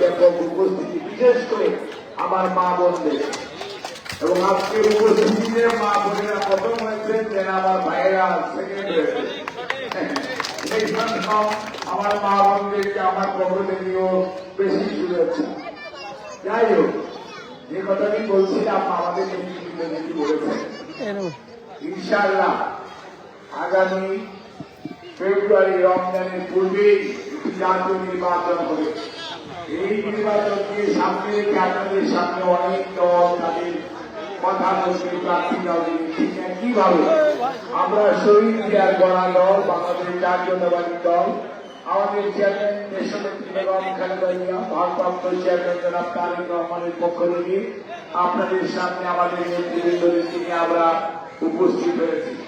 ব্যাপক উপস্থিতি বিশেষ করে আমার মা বোনদের। এবং আজকের উপস্থিতিতে মা বোনেরা প্রথম হয়েছেন যেন আমার ভাইয়েরা সেকেন্ড হয়েছে। আমার মা বোনদেরকে আমার পক্ষ থেকেও বেশি শুভেচ্ছা। যাই হোক যে কথাটি বলছিলাম আমাদের নেতৃত্বে বলেছেন ইনশাআল্লাহ আগামী ফেব্রুয়ারি রমজানের পূর্বেই জাতীয় নির্বাচন হবে। এই নির্বাচনকে সামনে আপনাদের সামনে অনেক দল তাদের একইভাবে আমরা শহীদ গড়া দল বাংলাদেশ দল, আমাদের চেয়ারম্যান রহমানের পক্ষ থেকে আপনাদের সামনে আমাদের নেতৃবৃন্দদের নিয়ে আমরা উপস্থিত হয়েছি।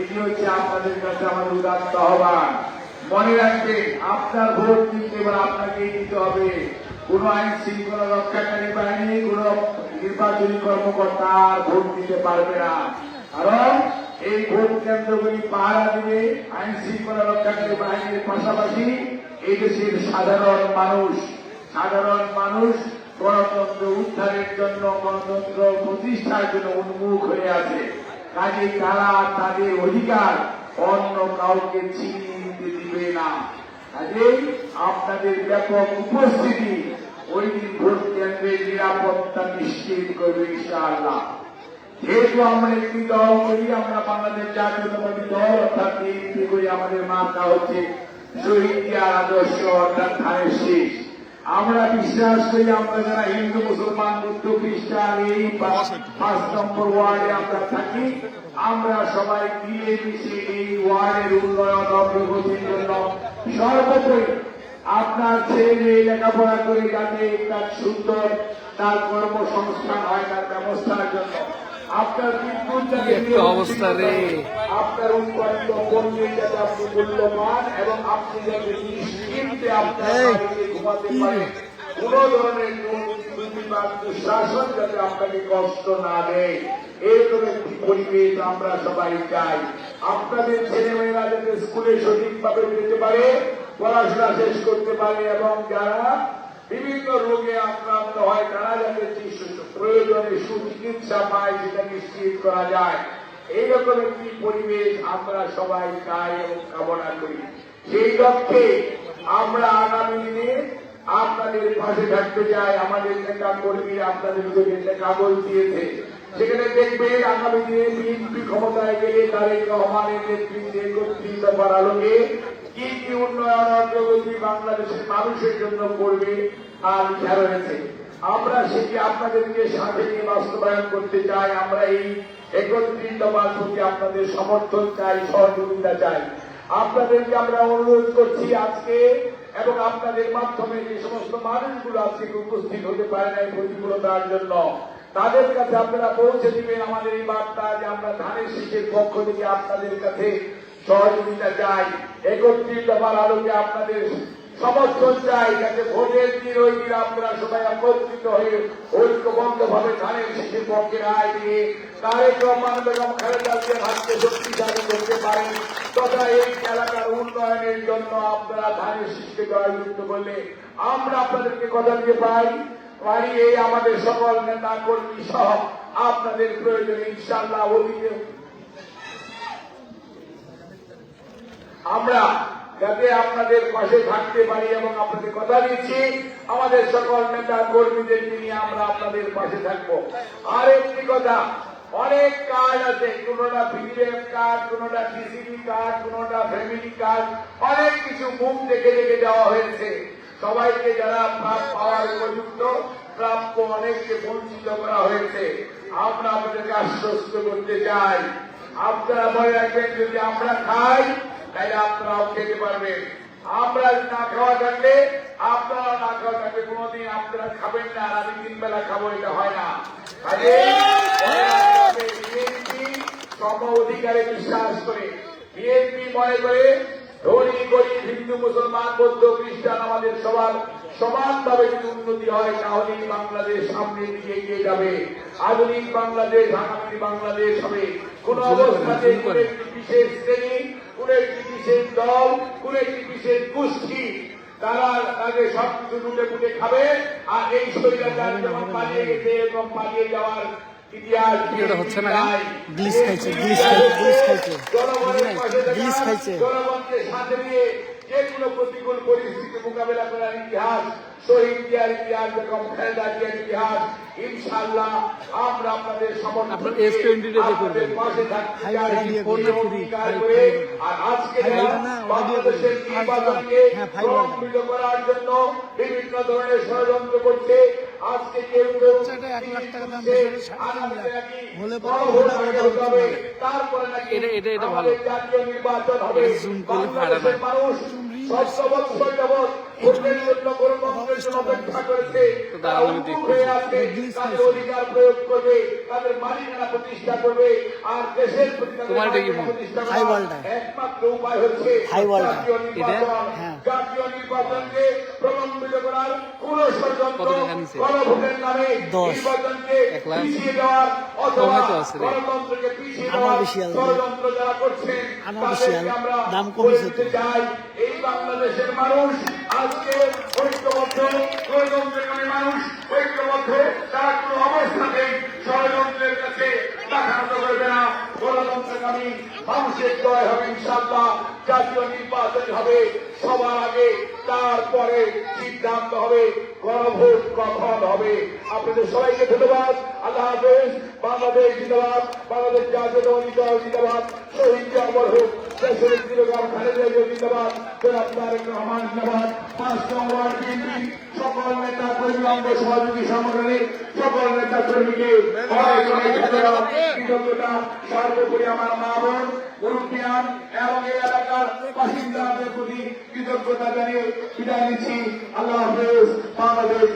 এটি হচ্ছে আপনাদের কাছে আমাদের উদাত্ত আহ্বান। মনে রাখবেন, আপনার ভোট দিতে এবার আপনাকেই দিতে হবে। কোন আইন শৃঙ্খলা রক্ষাকারী বাহিনী, কোন নির্বাচনী কর্মকর্তা আর ভোট দিতে পারবে না। কারণ এই ভোট কেন্দ্রগুলি পাহারা দিবে আইন শৃঙ্খলা রক্ষাকারী বাহিনীর পাশাপাশি এই দেশের সাধারণ মানুষ। সাধারণ মানুষ গণতন্ত্র উদ্ধারের জন্য গণতন্ত্র প্রতিষ্ঠার জন্য উন্মুখ হয়ে আছে। কাজে তারা তাদের অধিকার অন্য কাউকে ছিনিয়ে দিবে না। কাজেই আপনাদের ব্যাপক উপস্থিতি ওই দিন ভোট কেন্দ্রের নিরাপত্তা নিশ্চিত করবে ইনশাআল্লাহ। যেহেতু আমরা একটি দল করি, আমরা বাংলাদেশ জাতীয়তাবাদী দল, অর্থাৎ বিএনপি করি, আমাদের মার্কা হচ্ছে শহীদ আদর্শ, অর্থাৎ ধানের শীষ। আমরা বিশ্বাস করি আমরা যারা হিন্দু, মুসলমান, বুদ্ধ, খ্রিস্টান, এই পাঁচ নম্বর ওয়ার্ডে আমরা থাকি, আমরা সবাই মিলে মিশে এই ওয়ার্ডের উন্নয়ন অগ্রগতির জন্য সর্বোপরি আপনার ছেলে মেয়ে লেখাপড়া করে যাতে তার সুন্দর, তার কর্মসংস্থান হয়, তার ব্যবস্থার জন্য। কি অবস্থা রে? আপনার উৎপাদিত পণ্যের যাতে আপনি মূল্যবান এবং আপনি যাতে নিশ্চিন্তে আপনার ঘুমাতে পারেন কোন ধরনের দুর্নীতি যাতে আপনাকে কষ্ট না দেয় এরকম একটি পরিবেশ আমরা সবাই চাই। আপনাদের ছেলেমেয়েরা যাতে স্কুলে সঠিকভাবে যেতে পারে পড়াশোনা শেষ করতে পারে এবং যারা বিভিন্ন রোগে আক্রান্ত হয়, তারা যাতে প্রয়োজনে সুচিকিৎসা পায়, সেটা নিশ্চিত করা যায়। এইরকম একটি পরিবেশ আমরা সবাই চাই এবং কামনা করি। সেই লক্ষ্যে আমরা আগামী দিনে আপনাদের পাশে থাকতে চাই। আমাদের নেতা কর্মীরা আপনাদের যে কাগজ দিয়েছে। সেখানে দেখবেন আগামী দিনে বিএনপি ক্ষমতায় গেলে তারেক রহমানের নেতৃত্বে একত্রিত করার আলোকে কি কি উন্নয়ন অগ্রগতি বাংলাদেশের মানুষের জন্য করবে আর ইচ্ছা রয়েছে। আমরা সেটি আপনাদেরকে সাথে নিয়ে বাস্তবায়ন করতে চাই। আমরা এই একত্রিত প্রতি আপনাদের সমর্থন চাই, সহযোগিতা চাই। আপনাদেরকে আমরা অনুরোধ করছি আজকে এবং আপনাদের মাধ্যমে যে সমস্ত মানুষগুলো আজকে উপস্থিত হতে পারে না এই প্রতিকূলতার জন্য, তাদের কাছে আপনারা পৌঁছে দিবেন আমাদের এই বার্তা যে আমরা ধানের শীষের পক্ষ থেকে আপনাদের কাছে সহযোগিতা চাই। একত্রিত হওয়ার আলোকে আপনাদের সমর্থন চাই যাতে ভোটের দিন ওই দিন আপনারা সবাই একত্রিত হয়ে ঐক্যবদ্ধ ভাবে ধানের শীষের পক্ষে রায় দিয়ে তারেক রহমান বেগম খালেদা জিয়ার শক্তিশালী করতে পারেন তথা এই এলাকার উন্নয়নের জন্য আপনারা ধানের শীষকে জয়যুক্ত করলে আমরা আপনাদেরকে কথা দিতে পাই পারি এই আমাদের সকল নেতা কর্মী সহ আপনাদের প্রয়োজনে ইনশাল্লাহ অধীনে আমরা যাতে আপনাদের পাশে থাকতে পারি এবং আপনাদের কথা দিচ্ছি, আমাদের সকল নেতা কর্মীদের নিয়ে আমরা আপনাদের পাশে থাকব। আর একটি কথা, অনেক কার্ড আছে, কোনোটা পিডিএফ কার্ড কোনোটা ডিসিবি কার্ড কোনোটা ফ্যামিলি কার্ড অনেক কিছু মুখ দেখে দেখে দেওয়া হয়েছে। সবাইকে যারা পাওয়ার উপযুক্ত প্রাপ্য অনেককে বঞ্চিত করা হয়েছে। আমরা আপনাদেরকে আশ্বস্ত করতে চাই। আপনারা মনে রাখবেন, যদি আমরা খাই তাহলে আপনারাও খেতে পারবেন। আমরা না খাওয়া থাকলে আপনারা না খাওয়া থাকলে কোনোদিন আপনারা খাবেন না আর আমি তিন বেলা খাব এটা হয় না। সম অধিকারে বিশ্বাস করে বিএনপি মনে করে ধনী গরিব হিন্দু মুসলমান বৌদ্ধ খ্রিস্টান আমাদের সবার সমানভাবে যদি উন্নতি হয় তাহলেই বাংলাদেশ সামনের দিকে এগিয়ে যাবে। আধুনিক বাংলাদেশ আগামী বাংলাদেশ হবে। কোন অবস্থাতে বিশেষ শ্রেণি বিশেষ দল কোন একটি বিশেষ গোষ্ঠী তারা তাদের সবকিছু লুটে পুটে খাবে আর এই শরীরটা যখন পালিয়ে গেছে এরকম পালিয়ে যাওয়ার ইতিহাস হচ্ছে না, নাই। গ্লিস খাইছে, গ্লিস খাইছে, গ্লিস খাইছে। জনগণের পাশে থাকা, গ্লিস খাইছে। জনগণকে সাথে নিয়ে যে কোনো প্রতিকূল পরিস্থিতি মোকাবেলা করার ইতিহাস শহীদ দিয়ার ইতিহাস বেগম খালেদা জিয়ার ইতিহাস ইনশাআল্লাহ আমরা আপনাদের সমর্থন আপনার দিয়ে S20 টা করবেন। পাশে থাকতে হাই চাই, বাড়া দিয়ে পূর্ণ করবেন। অঙ্গীকার হাই- করে, হাই আর আজকে হাই যারা বাড়া না, ওটা দিয়ে বাংলাদেশের নির্বাচনকে হ্যাঁ, করার জন্য বিভিন্ন ধরনের ষড়যন্ত্র করছে আজকে কেউ কেউ এটা এক লাখ টাকা দাম হলে পরে ওটা ওটা হচ্ছে এটা- এটা- এটা ভালো। জাতীয় নির্বাচন হবে এটা zoom করলে ফাড়ে না। ছয়শো বছর যাবৎ ভোটের জন্য গণতন্ত্রের জন্য অপেক্ষা করেছে তারা উন্মুখ হয়ে আছে তাদের অধিকার প্রয়োগ করবে তাদের মালিকানা প্রতিষ্ঠা করবে আর দেশের প্রতি তাদের তোমার এটা কি মালিকানা মত? প্রতিষ্ঠা হাই করার ওয়ালটা। একমাত্র উপায় হচ্ছে জাতীয় নির্বাচন। জাতীয় নির্বাচনকে প্রলম্বিত করার কোন ষড়যন্ত্র কত টাকা নিছে? গণভোটের নামে নির্বাচনকে পিছিয়ে দেওয়ার অথবা কমে তো আছে রে। গণতন্ত্রকে পিছিয়ে আমার দেওয়ার ষড়যন্ত্র যারা করছেন তাদেরকে আমরা দাম চাই এই বাংলাদেশের মানুষ, আজকে ঐক্যবদ্ধ ষড়যন্ত্রকারী মানুষ, ঐক্যবদ্ধ, তারা কোনো অবস্থাতেই ষড়যন্ত্রের কাছে দেখানো করবে না। গণতন্ত্রকামী মানুষের জয় হবে ইনশাল্লাহ জাতীয় নির্বাচন হবে, সবার আগে, তারপরে সিদ্ধান্ত হবে, গণভোট কখন হবে। আপনাদের সবাইকে ধন্যবাদ। আল্লাহ হাফেজ। বাংলাদেশ জিন্দাবাদ। বাংলাদেশ জাতীয় জিন্দাবাদ। শহীদ জবর হোক সর্বোপরি আমার এবং এই এলাকার বাসিন্দাদের প্রতি কৃতজ্ঞতা জানিয়ে বিদায় নিচ্ছি। আল্লাহ হাফেজ। বাংলাদেশ